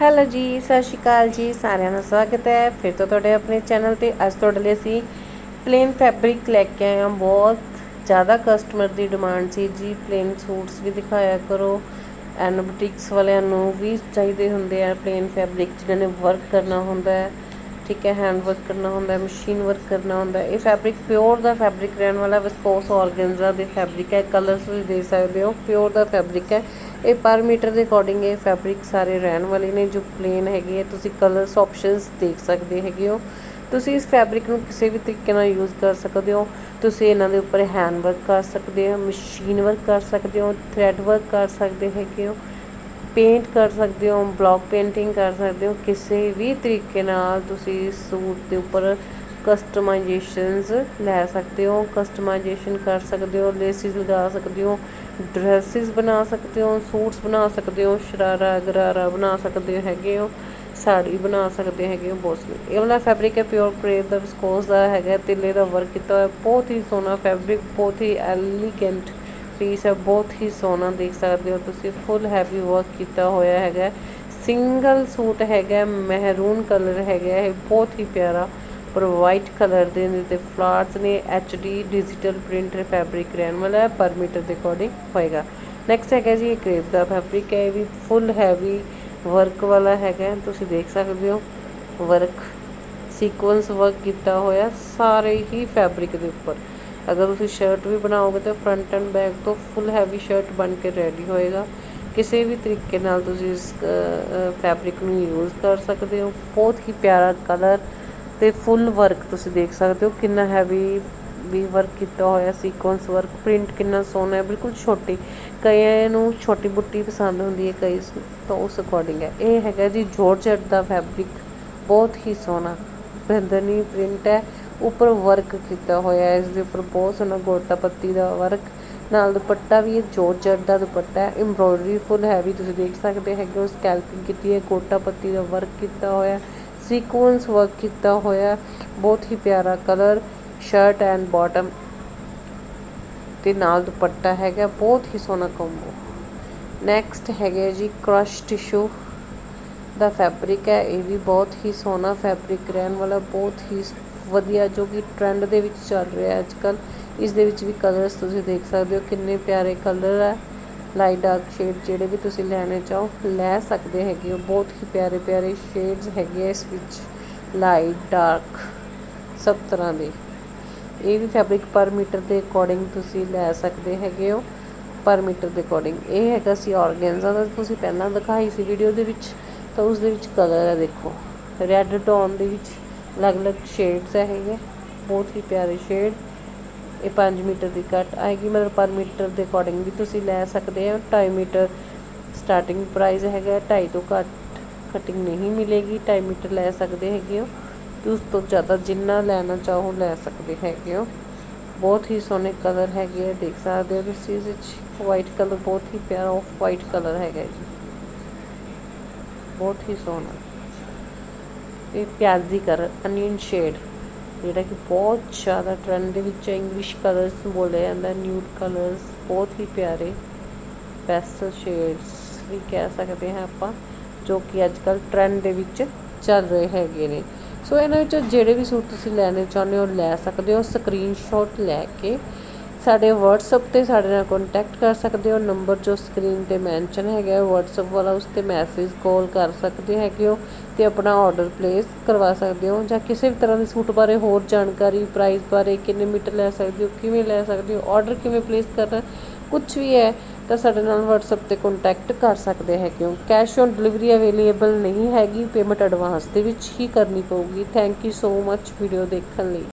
Hello ਜੀ, ਸਤਿ ਸ਼੍ਰੀ ਅਕਾਲ ਜੀ, ਸਾਰਿਆਂ ਦਾ ਸਵਾਗਤ ਹੈ। ਫਿਰ ਤੋਂ ਤੁਹਾਡੇ ਆਪਣੇ ਚੈਨਲ ਤੇ ਅੱਜ ਤੁਹਾਡੇ ਲਈ ਅਸੀਂ ਪਲੇਨ ਫੈਬਰਿਕ ਲੈ ਕੇ ਆਏ ਹਾਂ। ਬਹੁਤ ਜ਼ਿਆਦਾ ਕਸਟਮਰ ਦੀ ਡਿਮਾਂਡ ਸੀ ਜੀ। ਪਲੇਨ ਸੂਟਸ ਵੀ ਦਿਖਾਇਆ ਕਰੋ। ਐਂਡ ਬੁਟੀਕਸ ਵਾਲਿਆਂ ਨੂੰ ਵੀ ਚਾਹੀਦੇ ਹੁੰਦੇ ਆ ਪਲੇਨ ਫੈਬਰਿਕ ਜਿਹਨਾਂ ਨੇ ਵਰਕ ਕਰਨਾ ਹੁੰਦਾ ਹੈ। ਠੀਕ ਹੈ ਹੈਂਡ ਵਰਕ ਕਰਨਾ ਹੁੰਦਾ ਹੈ ਮਸ਼ੀਨ ਵਰਕ ਕਰਨਾ ਹੁੰਦਾ ਇਹ ਫੈਬਰਿਕ ਪਿਓਰ ਦਾ ਫੈਬਰਿਕ ਰਹਿਣ ਵਾਲਾ ਵਿਸਕੋਸ ਆਰਗੈਂਜ਼ਾ ਦੇ ਫੈਬਰਿਕ ਹੈ। ਕਲਰਸ ਵੀ ਦੇ ਸਕਦੇ ਹੋ। ਪਿਓਰ ਦਾ ਫੈਬਰਿਕ ਹੈ। ਇਹ ਪਰ ਮੀਟਰ ਦੇ ਅਕੋਰਡਿੰਗ ਇਹ ਫੈਬਰਿਕ ਸਾਰੇ ਰਹਿਣ ਵਾਲੇ ਨੇ ਜੋ ਪਲੇਨ ਹੈਗੇ ਆ। ਤੁਸੀਂ ਕਲਰਸ ਆਪਸ਼ਨਸ ਦੇਖ ਸਕਦੇ ਹੈਗੇ ਹੋ। ਤੁਸੀਂ ਇਸ ਫੈਬਰਿਕ ਨੂੰ ਕਿਸੇ ਵੀ ਤਰੀਕੇ ਨਾਲ ਯੂਜ਼ ਕਰ ਸਕਦੇ ਹੋ। ਤੁਸੀਂ ਇਹਨਾਂ ਦੇ ਉੱਪਰ ਹੈਂਡ ਵਰਕ ਕਰ ਸਕਦੇ ਹੋ ਮਸ਼ੀਨ ਵਰਕ ਕਰ ਸਕਦੇ ਹੋ ਥ੍ਰੈਡ ਵਰਕ ਕਰ ਸਕਦੇ ਹੈਗੇ ਹੋ ਪੇਂਟ ਕਰ ਸਕਦੇ ਹੋ ਬਲੌਕ ਪੇਂਟਿੰਗ ਕਰ ਸਕਦੇ ਹੋ। ਕਿਸੇ ਵੀ ਤਰੀਕੇ ਨਾਲ ਤੁਸੀਂ ਸੂਟ ਦੇ ਉੱਪਰ ਕਸਟਮਾਈਜੇਸ਼ਨਸ ਲੈ ਸਕਦੇ ਹੋ ਕਸਟਮਾਈਜੇਸ਼ਨ ਕਰ ਸਕਦੇ ਹੋ ਲੇਸਿਸ ਲਗਾ ਸਕਦੇ ਹੋ ਡਰੈਸਿਸ ਬਣਾ ਸਕਦੇ ਹੋ, ਸੂਟਸ ਬਣਾ ਸਕਦੇ ਹੋ, ਸ਼ਰਾਰਾ, ਗਰਾਰਾ ਬਣਾ ਸਕਦੇ ਹੈਗੇ ਹੋ, ਸਾੜੀ ਬਣਾ ਸਕਦੇ ਹੈਗੇ ਹੋ, ਬਹੁਤ ਸੋਹਣੀ ਇਹ ਵਾਲਾ ਫੈਬਰਿਕ ਹੈ ਪਿਓਰ ਕ੍ਰੇਪ ਦਾ ਵਿਸਕੋਸ ਦਾ ਹੈਗਾ, ਤਿੱਲੇ ਦਾ ਵਰਕ ਕੀਤਾ ਹੋਇਆ, ਬਹੁਤ ਹੀ ਸੋਹਣਾ ਫੈਬਰਿਕ ਬਹੁਤ ਹੀ ਐਲੀਗੈਂਟ ਪੀਸ ਹੈ, ਬਹੁਤ ਹੀ ਸੋਹਣਾ ਦੇਖ ਸਕਦੇ ਹੋ ਤੁਸੀਂ ਫੁੱਲ ਹੈਵੀ ਵਰਕ ਕੀਤਾ ਹੋਇਆ ਹੈਗਾ। ਸਿੰਗਲ ਸੂਟ ਹੈਗਾ, ਮਹਿਰੂਨ ਕਲਰ ਹੈਗਾ, ਇਹ ਬਹੁਤ ਹੀ ਪਿਆਰਾ। ਪਰ ਵਾਈਟ ਕਲਰ ਦੇ ਨੇ ਤੇ ਫਲਾਰਸ ਨੇ ਡੀ ਡਿਜੀਟਲ ਪ੍ਰਿੰਟ ਫੈਬਰਿਕ ਰਹਿਣ ਵਾਲਾ ਹੈ ਪਰ ਮੀਟਰ ਦੇ ਅਕੋਰਡਿੰਗ ਹੋਏਗਾ। ਨੈਕਸਟ ਹੈਗਾ ਜੀ, ਇਹ ਕ੍ਰੇਪ ਦਾ ਫੈਬਰਿਕ ਹੈ, ਇਹ ਵੀ ਫੁੱਲ ਹੈਵੀ ਵਰਕ ਵਾਲਾ ਹੈਗਾ ਤੁਸੀਂ ਦੇਖ ਸਕਦੇ ਹੋ ਵਰਕ ਸੀਕੁਐਂਸ ਵਰਕ ਕੀਤਾ ਹੋਇਆ ਸਾਰੇ ਹੀ ਫੈਬਰਿਕ ਦੇ ਉੱਪਰ। ਅਗਰ ਤੁਸੀਂ ਸ਼ਰਟ ਵੀ ਬਣਾਓਗੇ ਤਾਂ ਫਰੰਟ ਐਂਡ ਬੈਕ ਤੋਂ ਫੁੱਲ ਹੈਵੀ ਸ਼ਰਟ ਬਣ ਕੇ ਰੈਡੀ ਹੋਏਗਾ। ਕਿਸੇ ਵੀ ਤਰੀਕੇ ਨਾਲ ਤੁਸੀਂ ਇਸ ਫੈਬਰਿਕ ਨੂੰ ਯੂਜ਼ ਕਰ ਸਕਦੇ ਹੋ। ਬਹੁਤ ਹੀ ਪਿਆਰਾ ਕਲਰ ਤੇ ਫੁੱਲ ਵਰਕ ਤੁਸੀਂ ਦੇਖ ਸਕਦੇ ਹੋ ਕਿੰਨਾ ਹੈਵੀ ਵੀ ਵਰਕ ਕੀਤਾ ਹੋਇਆ ਸੀਕੁਐਂਸ ਵਰਕ ਪ੍ਰਿੰਟ ਕਿੰਨਾ ਸੋਹਣਾ ਹੈ, ਬਿਲਕੁਲ ਛੋਟੀ। ਕਈਆਂ ਨੂੰ ਛੋਟੀ ਬੁੱਟੀ ਪਸੰਦ ਹੁੰਦੀ ਹੈ, ਕਈ ਤਾਂ ਉਸ ਅਕੋਰਡਿੰਗ ਹੈ। ਇਹ ਹੈਗਾ ਜੀ ਜੋਰਜਟ ਦਾ ਫੈਬਰਿਕ ਬਹੁਤ ਹੀ ਸੋਹਣਾ। ਬੰਦਨੀ ਪ੍ਰਿੰਟ ਹੈ, ਉੱਪਰ ਵਰਕ ਕੀਤਾ ਹੋਇਆ ਹੈ, ਇਸ ਦੇ ਉੱਪਰ ਬਹੁਤ ਸੋਹਣਾ ਗੋਟਾ ਪੱਤੀ ਦਾ ਵਰਕ ਨਾਲ ਦੁਪੱਟਾ ਵੀ ਇਹ ਜੋਰਜਟ ਦਾ ਦੁਪੱਟਾ ਹੈ ਐਮਬ੍ਰੋਇਡਰੀ ਫੁੱਲ ਹੈਵੀ ਤੁਸੀਂ ਦੇਖ ਸਕਦੇ ਹੈਗੇ ਉਸ ਸਕੈਲਪਿੰਗ ਕੀਤੀ ਹੈ, ਗੋਟਾ ਪੱਤੀ ਦਾ ਵਰਕ ਕੀਤਾ ਹੋਇਆ ਸੀਕੁਐਂਸ ਵਰਕ ਕੀਤਾ ਹੋਇਆ, ਬਹੁਤ ਹੀ ਪਿਆਰਾ ਕਲਰ ਸ਼ਰਟ ਐਂਡ ਬਾਟਮ ਤੇ ਨਾਲ ਦੁਪੱਟਾ ਹੈਗਾ, ਬਹੁਤ ਹੀ ਸੋਹਣਾ ਕੰਬੋ ਨੈਕਸਟ ਹੈਗੇ ਜੀ ਕ੍ਰਸ਼ ਟਿਸ਼ੂ ਦਾ ਫੈਬਰਿਕ ਹੈ, ਇਹ ਵੀ ਬਹੁਤ ਹੀ ਸੋਹਣਾ ਫੈਬਰਿਕ ਰਹਿਣ ਵਾਲਾ, ਬਹੁਤ ਹੀ ਵਧੀਆ ਜੋ ਕਿ ਟ੍ਰੈਂਡ ਦੇ ਵਿੱਚ ਚੱਲ ਰਿਹਾ ਅੱਜ ਕੱਲ ਇਸ ਦੇ ਵਿੱਚ ਵੀ ਕਲਰਸ ਤੁਸੀਂ ਦੇਖ ਸਕਦੇ ਹੋ, ਕਿੰਨੇ ਪਿਆਰੇ ਕਲਰ ਹੈ ਲਾਈਟ ਡਾਰਕ ਸ਼ੇਡ ਜਿਹੜੇ ਵੀ ਤੁਸੀਂ ਲੈਣੇ ਚਾਹੋ, ਲੈ ਸਕਦੇ ਹੈਗੇ ਹੋ। ਬਹੁਤ ਹੀ ਪਿਆਰੇ ਪਿਆਰੇ ਸ਼ੇਡਸ ਹੈਗੇ ਆ ਇਸ ਵਿੱਚ, ਲਾਈਟ ਡਾਰਕ, ਸਭ ਤਰ੍ਹਾਂ ਦੇ। ਇਹ ਵੀ ਫੈਬਰਿਕ ਪਰ ਮੀਟਰ ਦੇ ਅਕੋਰਡਿੰਗ ਤੁਸੀਂ ਲੈ ਸਕਦੇ ਹੈਗੇ ਹੋ, ਪਰ ਮੀਟਰ ਦੇ ਅਕੋਰਡਿੰਗ। ਇਹ ਹੈਗਾ ਸੀ ਆਰਗੈਂਜ਼ਾ ਦਾ, ਤੁਸੀਂ ਪਹਿਲਾਂ ਦਿਖਾਈ ਸੀ ਵੀਡੀਓ ਦੇ ਵਿੱਚ, ਤਾਂ ਉਸ ਦੇ ਵਿੱਚ ਕਲਰ ਹੈ ਦੇਖੋ। ਰੈੱਡ ਟੋਨ ਦੇ ਵਿੱਚ ਅਲੱਗ-ਅਲੱਗ ਸ਼ੇਡਸ ਹੈਗੇ, ਬਹੁਤ ਹੀ ਪਿਆਰੇ ਸ਼ੇਡ ਇਹ 5 ਮੀਟਰ ਦੀ ਕੱਟ ਆਏਗੀ, ਮਤਲਬ ਪਰ ਮੀਟਰ ਦੇ ਅਕੋਰਡਿੰਗ ਵੀ ਤੁਸੀਂ ਲੈ ਸਕਦੇ ਹੋ। 2.5 ਮੀਟਰ ਸਟਾਰਟਿੰਗ ਪ੍ਰਾਈਸ ਹੈਗਾ 2.5 ਤੋਂ ਘੱਟ ਕਟਿੰਗ ਨਹੀਂ ਮਿਲੇਗੀ। 2.5 ਮੀਟਰ ਲੈ ਸਕਦੇ ਹੈਗੇ ਹੋ। ਤੇ ਉਸ ਤੋਂ ਜ਼ਿਆਦਾ ਜਿੰਨਾ ਲੈਣਾ ਚਾਹੋ ਲੈ ਸਕਦੇ ਹੈਗੇ ਹੋ। ਬਹੁਤ ਹੀ ਸੋਹਣੇ ਕਲਰ ਹੈਗੇ ਆ, ਦੇਖ ਸਕਦੇ ਹੋ ਤੁਸੀਂ ਇਸ ਵਿੱਚ। ਵਾਈਟ ਕਲਰ ਬਹੁਤ ਹੀ ਪਿਆਰਾ ਆਫ ਵਾਈਟ ਕਲਰ ਹੈਗਾ ਜੀ। ਬਹੁਤ ਹੀ ਸੋਹਣਾ। ਇਹ ਪਿਆਜ਼ੀ ਕਲਰ ਅਨੀਅਨ ਸ਼ੇਡ ਜਿਹੜਾ ਕਿ ਬਹੁਤ ਜ਼ਿਆਦਾ ਟ੍ਰੈਂਡ ਦੇ ਵਿੱਚ ਇੰਗਲਿਸ਼ ਕਲਰਸ ਬੋਲਿਆ ਜਾਂਦਾ ਨਿਊਡ ਕਲਰਸ ਬਹੁਤ ਹੀ ਪਿਆਰੇ ਪੈਸਟਲ ਸ਼ੇਡਸ ਵੀ ਕਹਿ ਸਕਦੇ ਹਾਂ ਆਪਾਂ, ਜੋ ਕਿ ਅੱਜ ਕੱਲ ਟ੍ਰੈਂਡ ਦੇ ਵਿੱਚ ਚੱਲ ਰਹੇ ਹੈਗੇ ਨੇ। ਸੋ ਇਹਨਾਂ ਵਿੱਚੋਂ ਜਿਹੜੇ ਵੀ ਸੂਟ ਤੁਸੀਂ ਲੈਣੇ ਚਾਹੁੰਦੇ ਹੋ, ਲੈ ਸਕਦੇ ਹੋ ਸਕਰੀਨਸ਼ਾਟ ਲੈ ਕੇ ਸਾਡੇ WhatsApp ਤੇ ਸਾਡੇ ਨਾਲ ਕੰਟੈਕਟ ਕਰ ਸਕਦੇ ਹੋ। ਨੰਬਰ ਜੋ ਸਕਰੀਨ ਤੇ ਮੈਂਸ਼ਨ ਹੈਗਾ WhatsApp ਵਾਲਾ, ਉਸ ਤੇ ਮੈਸੇਜ ਕਾਲ ਕਰ ਸਕਦੇ ਹੈਗੇ ਹੋ ਤੇ ਆਪਣਾ ਆਰਡਰ ਪਲੇਸ ਕਰਵਾ ਸਕਦੇ ਹੋ ਜਾਂ ਕਿਸੇ ਵੀ ਤਰ੍ਹਾਂ ਦੇ ਸੂਟ ਬਾਰੇ ਹੋਰ ਜਾਣਕਾਰੀ ਪ੍ਰਾਈਸ ਬਾਰੇ ਕਿੰਨੇ ਮੀਟਰ ਲੈ ਸਕਦੇ ਹੋ, ਕਿਵੇਂ ਲੈ ਸਕਦੇ ਹੋ ਆਰਡਰ ਕਿਵੇਂ ਪਲੇਸ ਕਰਨਾ ਕੁਝ ਵੀ ਹੈ ਤਾਂ ਸਾਡੇ ਨਾਲ WhatsApp ਤੇ ਕੰਟੈਕਟ ਕਰ ਸਕਦੇ ਹੈ। ਕਿਉਂ ਕੈਸ਼ ਔਨ ਡਿਲੀਵਰੀ ਅਵੇਲੇਬਲ ਨਹੀਂ ਹੈਗੀ ਪੇਮੈਂਟ ਐਡਵਾਂਸ ਦੇ ਵਿੱਚ ਹੀ ਕਰਨੀ ਪਊਗੀ। Thank you so much video ਦੇਖਣ ਲਈ।